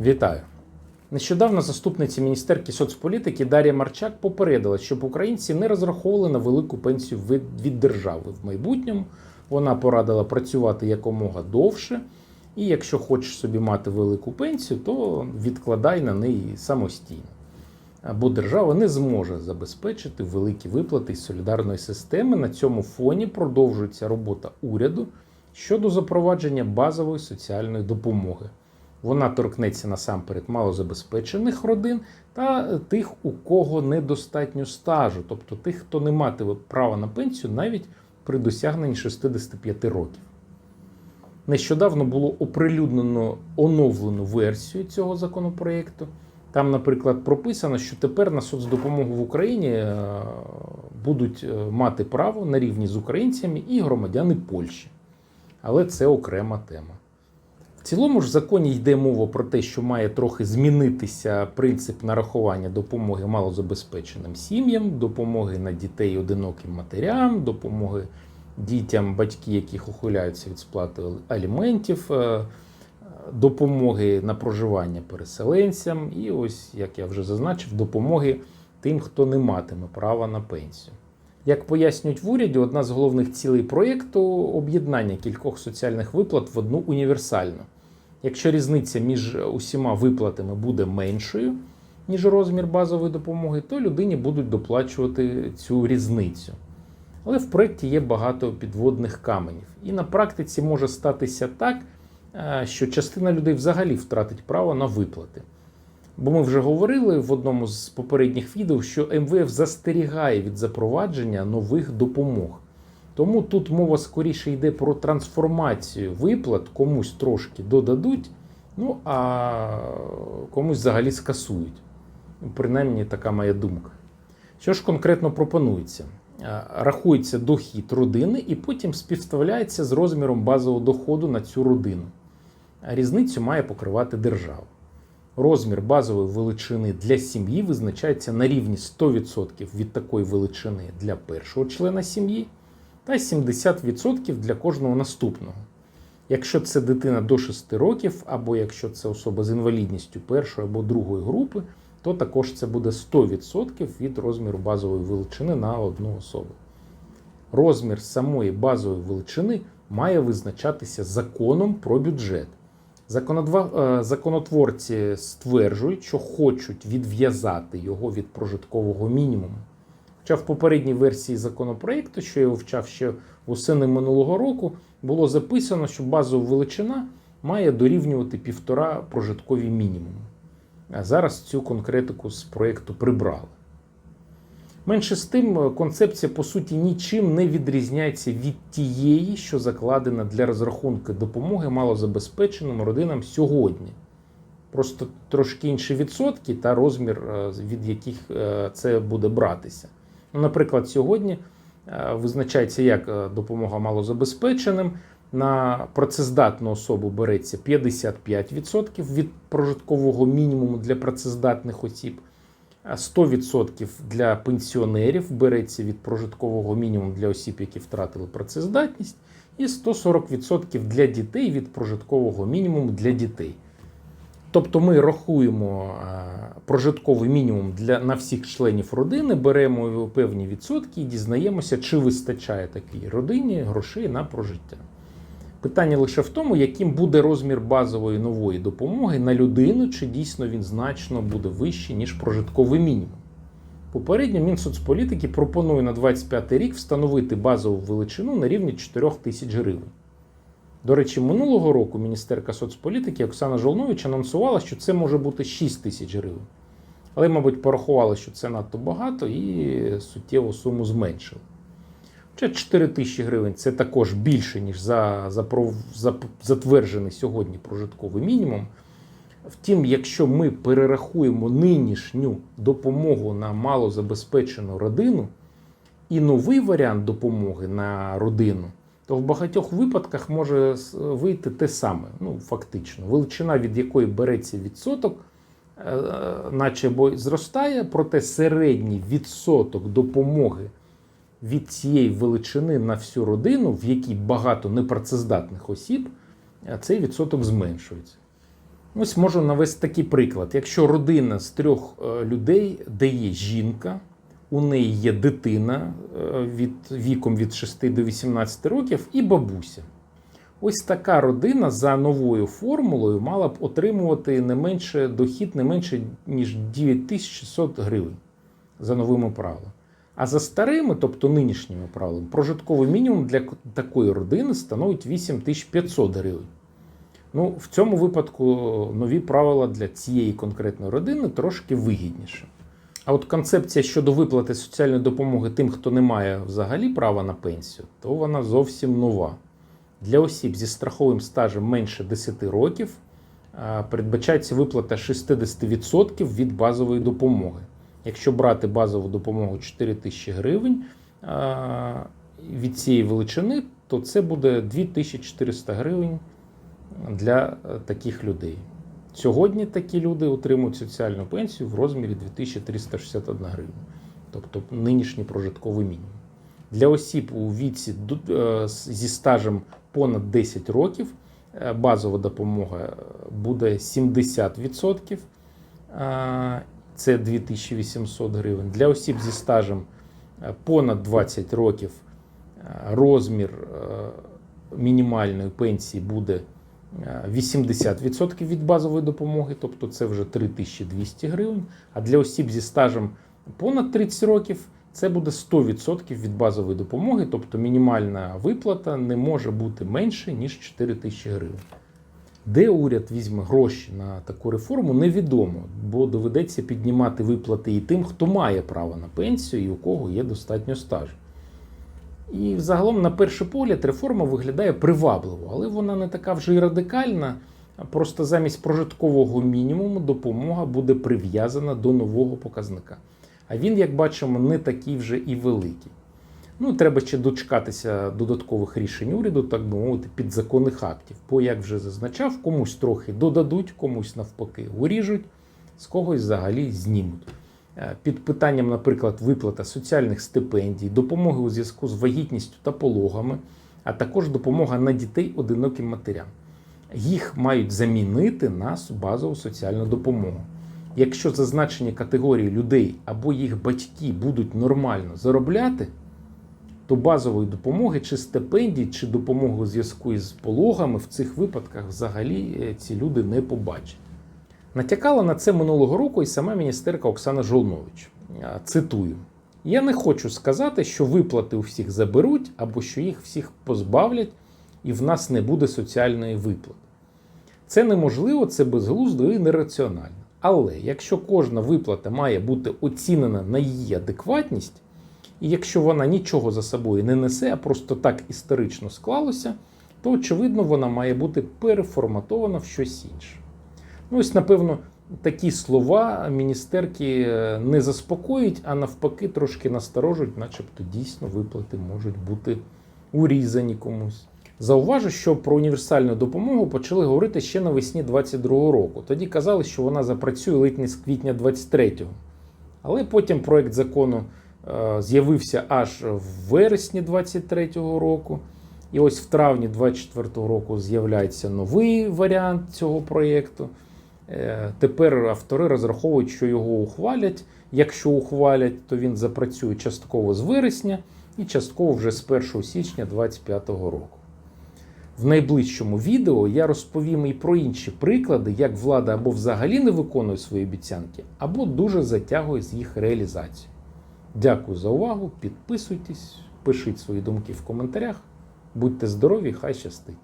Вітаю! Нещодавно заступниця міністерки соцполітики Дар'я Марчак попередила, щоб українці не розраховували на велику пенсію від, держави в майбутньому. Вона порадила працювати якомога довше, і якщо хочеш собі мати велику пенсію, то відкладай на неї самостійно. Бо держава не зможе забезпечити великі виплати із солідарної системи. На цьому фоні продовжується робота уряду щодо запровадження базової соціальної допомоги. Вона торкнеться насамперед малозабезпечених родин та тих, у кого недостатньо стажу, тобто тих, хто не матиме права на пенсію навіть при досягненні 65 років. Нещодавно було оприлюднено оновлену версію цього законопроєкту. Там, наприклад, прописано, що тепер на соцдопомогу в Україні е, будуть е, мати право на рівні з українцями і громадяни Польщі. Але це окрема тема. Цілому ж в законі йде мова про те, що має трохи змінитися принцип нарахування допомоги малозабезпеченим сім'ям, допомоги на дітей одиноким матерям, допомоги дітям, батьки, яких ухиляються від сплати аліментів, е, допомоги на проживання переселенцям, і ось, як я вже зазначив, допомоги тим, хто не матиме права на пенсію. Як пояснюють в уряді, одна з головних цілей проєкту об'єднання кількох соціальних виплат в одну універсальну. Якщо різниця між усіма виплатами буде меншою, ніж розмір базової допомоги, то людині будуть доплачувати цю різницю. Але в проєкті є багато підводних каменів. І на практиці може статися так, що частина людей взагалі втратить право на виплати. Бо ми вже говорили в одному з попередніх відео, що МВФ застерігає від запровадження нових допомог. Тому тут мова скоріше йде про трансформацію виплат, комусь трошки додадуть, ну а комусь взагалі скасують. Принаймні, така моя думка. Що ж конкретно пропонується? Рахується дохід родини і потім співставляється з розміром базового доходу на цю родину. Різницю має покривати держава. Розмір базової величини для сім'ї визначається на рівні 100% від такої величини для першого члена сім'ї та 70% для кожного наступного. Якщо це дитина до 6 років, або якщо це особа з інвалідністю першої або другої групи, то також це буде 100% від розміру базової величини на одну особу. Розмір самої базової величини має визначатися законом про бюджет. Законотворці стверджують, що хочуть відв'язати його від прожиткового мінімуму. Хоча в попередній версії законопроекту, що я вивчав ще восени минулого року, було записано, що базова величина має дорівнювати півтора прожиткові мінімуми. А зараз цю конкретику з проєкту прибрали. Менше з тим, концепція, по суті, нічим не відрізняється від тієї, що закладена для розрахунку допомоги малозабезпеченим родинам сьогодні. Просто трошки інші відсотки та розмір, від яких це буде братися. Наприклад, сьогодні визначається як допомога малозабезпеченим. На працездатну особу береться 55% від прожиткового мінімуму для працездатних осіб. 100% для пенсіонерів береться від прожиткового мінімуму для осіб, які втратили працездатність, і 140% для дітей від прожиткового мінімуму для дітей. Тобто ми рахуємо прожитковий мінімум для, на всіх членів родини, беремо певні відсотки і дізнаємося, чи вистачає такій родині грошей на прожиття. Питання лише в тому, яким буде розмір базової нової допомоги на людину, чи дійсно він значно буде вищий, ніж прожитковий мінімум. Попередньо Мінсоцполітики пропонує на 2025 рік встановити базову величину на рівні 4 тисяч гривень. До речі, минулого року міністерка соцполітики Оксана Жолнович анонсувала, що це може бути 6 тисяч гривень. Але, мабуть, порахували, що це надто багато і суттєву суму зменшили. Хоча 4 тисячі гривень це також більше, ніж за, за, за затверджений сьогодні прожитковий мінімум. Втім, якщо ми перерахуємо нинішню допомогу на малозабезпечену родину і новий варіант допомоги на родину, то в багатьох випадках може вийти те саме, ну фактично, величина, від якої береться відсоток, наче зростає, проте середній відсоток допомоги від цієї величини на всю родину, в якій багато непрацездатних осіб, цей відсоток зменшується. Ось можу навести такий приклад. Якщо родина з трьох е, людей, де є жінка, у неї є дитина е, від віком від 6 до 18 років і бабуся. Ось така родина за новою формулою мала б отримувати не менше дохід не менше ніж 9600 гривень за новими правилами. А за старими, тобто нинішніми правилами, прожитковий мінімум для такої родини становить 8500 гривень. Ну, в цьому випадку нові правила для цієї конкретної родини трошки вигідніше. А от концепція щодо виплати соціальної допомоги тим, хто не має взагалі права на пенсію, то вона зовсім нова. Для осіб зі страховим стажем менше 10 років передбачається виплата 60% від базової допомоги. Якщо брати базову допомогу 4 тисячі гривень від цієї величини, то це буде 2400 гривень для е, таких людей. Сьогодні такі люди отримують соціальну пенсію в розмірі 2361 гривня, тобто нинішній прожитковий мінімум. Для осіб у віці е, зі стажем понад 10 років е, базова допомога е, буде 70%, е, це 2800 гривень. Для осіб зі стажем понад 20 років розмір мінімальної пенсії буде 80% від базової допомоги, тобто це вже 3200 гривень. А для осіб зі стажем понад 30 років це буде 100% від базової допомоги, тобто мінімальна виплата не може бути менше, ніж 4 тисячі гривень. Де уряд візьме гроші на таку реформу, невідомо, бо доведеться піднімати виплати і тим, хто має право на пенсію і у кого є достатньо стажу. І взагалом, на перший погляд, реформа виглядає привабливо, але вона не така вже й радикальна. Просто замість прожиткового мінімуму допомога буде прив'язана до нового показника. А він, як бачимо, не такий вже і великий. Ну, треба ще дочекатися додаткових рішень уряду, так би мовити, підзаконних актів. Бо, як вже зазначав, комусь трохи додадуть, комусь навпаки уріжуть, з когось взагалі знімуть. Е, Під питанням, наприклад, виплата соціальних стипендій, допомоги у зв'язку з вагітністю та пологами, а також допомога на дітей одиноким матерям. Їх мають замінити на базову соціальну допомогу. Якщо зазначені категорії людей або їх батьки будуть нормально заробляти, то базової допомоги чи стипендій, чи допомоги у зв'язку із пологами в цих випадках взагалі е, ці люди не побачать. Натякала на це минулого року і сама міністерка Оксана Жолнович. Цитую: Я не хочу сказати, що виплати у всіх заберуть або що їх всіх позбавлять, і в нас не буде соціальної виплати. Це неможливо, це безглуздо і нераціонально. Але якщо кожна виплата має бути оцінена на її адекватність, і якщо вона нічого за собою не несе, а просто так історично склалося, то очевидно вона має бути переформатована в щось інше. Ну, ось, напевно, такі слова міністерки е, не заспокоїть, а навпаки, трошки насторожують, начебто дійсно виплати можуть бути урізані комусь. Зауважу, що про універсальну допомогу почали говорити ще навесні 22-го року. Тоді казали, що вона запрацює ледь з квітня 23-го. Але потім проект закону е, з'явився аж в вересні 23-го року. І ось в травні 24-го року з'являється новий варіант цього проєкту. Е, Тепер автори розраховують, що його ухвалять. Якщо ухвалять, то він запрацює частково з вересня і частково вже з 1 січня 2025 року. В найближчому відео я розповім і про інші приклади, як влада або взагалі не виконує свої обіцянки, або дуже затягує з їх реалізацією. Дякую за увагу. Підписуйтесь, пишіть свої думки в коментарях. Будьте здорові, хай щастить!